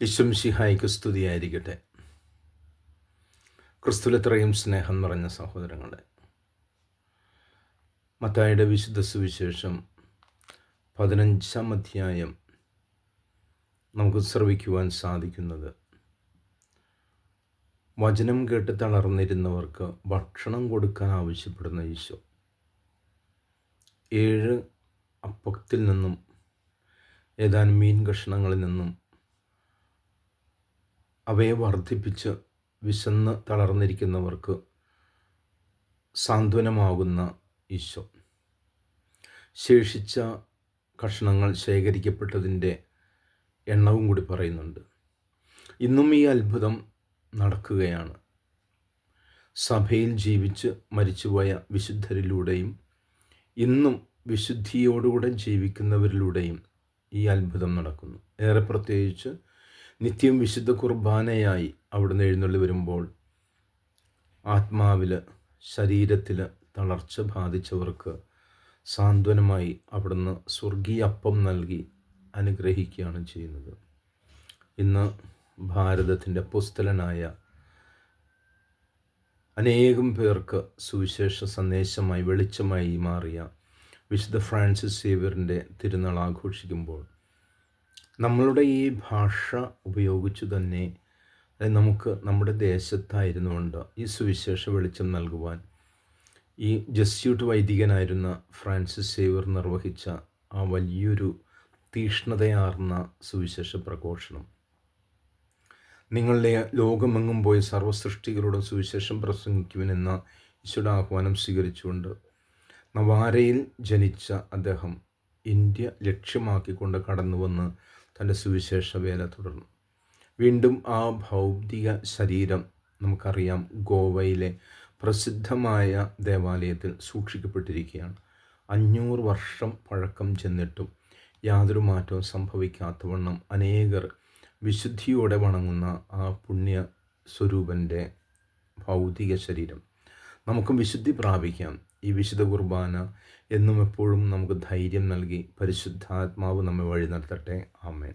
യശംഷിഹായിക്ക് സ്തുതിയായിരിക്കട്ടെ. ക്രിസ്തുലത്രയും സ്നേഹം നിറഞ്ഞ സഹോദരങ്ങളെ മത്തായുടെ വിശുദ്ധ സുവിശേഷം പതിനഞ്ചാം അധ്യായം നമുക്ക് ശ്രവിക്കുവാൻ സാധിക്കുന്നത് വചനം കേട്ട് തളർന്നിരുന്നവർക്ക് ഭക്ഷണം കൊടുക്കാൻ ആവശ്യപ്പെടുന്ന ഈശോ. ഏഴ് അപ്പത്തിൽ നിന്നും ഏതാനും മീൻ കഷ്ണങ്ങളിൽ നിന്നും അവയെ വർദ്ധിപ്പിച്ച് വിശന്ന് തളർന്നിരിക്കുന്നവർക്ക് സാന്ത്വനമാകുന്ന ഈശോ. ശേഷിച്ച കഷ്ണങ്ങൾ ശേഖരിക്കപ്പെട്ടതിന്റെ എണ്ണവും കൂടി പറയുന്നുണ്ട്. ഇന്നും ഈ അത്ഭുതം നടക്കുകയാണ്. സഭയിൽ ജീവിച്ച് മരിച്ചുപോയ വിശുദ്ധരിലൂടെയും ഇന്നും വിശുദ്ധിയോടുകൂടെ ജീവിക്കുന്നവരിലൂടെയും ഈ അത്ഭുതം നടക്കുന്നു. ഏറെ പ്രത്യേകിച്ച് നിത്യം വിശുദ്ധ കുർബാനയായി അവിടുന്ന് എഴുന്നള്ളി വരുമ്പോൾ ആത്മാവിൽ ശരീരത്തിൽ തളർച്ച ബാധിച്ചവർക്ക് സാന്ത്വനമായി അവിടുന്ന് സ്വർഗീയ അപ്പം നൽകി അനുഗ്രഹിക്കുകയാണ് ചെയ്യുന്നത്. ഇന്ന് ഭാരതത്തിന്റെ പുസ്തലനായ അനേകം പേർക്ക് സുവിശേഷ സന്ദേശമായി വെളിച്ചമായി മാറിയ വിശുദ്ധ ഫ്രാൻസിസ് സേവ്യറിന്റെ തിരുനാൾ ആഘോഷിക്കുമ്പോൾ നമ്മളുടെ ഈ ഭാഷ ഉപയോഗിച്ചു തന്നെ നമുക്ക് നമ്മുടെ ദേശത്തായിരുന്നു കൊണ്ട് ഈ സുവിശേഷ വെളിച്ചം നൽകുവാൻ ഈ ജസ്യൂട്ട് വൈദികനായിരുന്ന ഫ്രാൻസിസ് സേവർ നിർവഹിച്ച ആ വലിയൊരു തീഷ്ണതയാർന്ന സുവിശേഷ പ്രഘോഷണം. നിങ്ങളുടെ ലോകമെങ്ങും പോയി സർവസൃഷ്ടികളുടെ സുവിശേഷം പ്രസംഗിക്കുവാനെന്ന ഈശോയുടെ ആഹ്വാനം സ്വീകരിച്ചുകൊണ്ട് നവാരയിൽ ജനിച്ച അദ്ദേഹം ഇന്ത്യ ലക്ഷ്യമാക്കിക്കൊണ്ട് കടന്നു വന്ന് തന്റെ സുവിശേഷ വേല തുടർന്നു. വീണ്ടും ആ ഭൗതിക ശരീരം നമുക്കറിയാം ഗോവയിലെ പ്രസിദ്ധമായ ദേവാലയത്തിൽ സൂക്ഷിക്കപ്പെട്ടിരിക്കുകയാണ്. അഞ്ഞൂറ് വർഷം പഴക്കം ചെന്നിട്ടും യാതൊരു മാറ്റവും സംഭവിക്കാത്തവണ്ണം അനേകർ വിശുദ്ധിയോടെ വണങ്ങുന്ന ആ പുണ്യ സ്വരൂപന്റെ ഭൗതിക ശരീരം. നമുക്കും വിശുദ്ധി പ്രാപിക്കാം. ഈ വിശുദ്ധ കുർബാന എന്നും എപ്പോഴും നമുക്ക് ധൈര്യം നൽകി പരിശുദ്ധാത്മാവ് നമ്മെ വഴി നടത്തട്ടെ. ആമേൻ.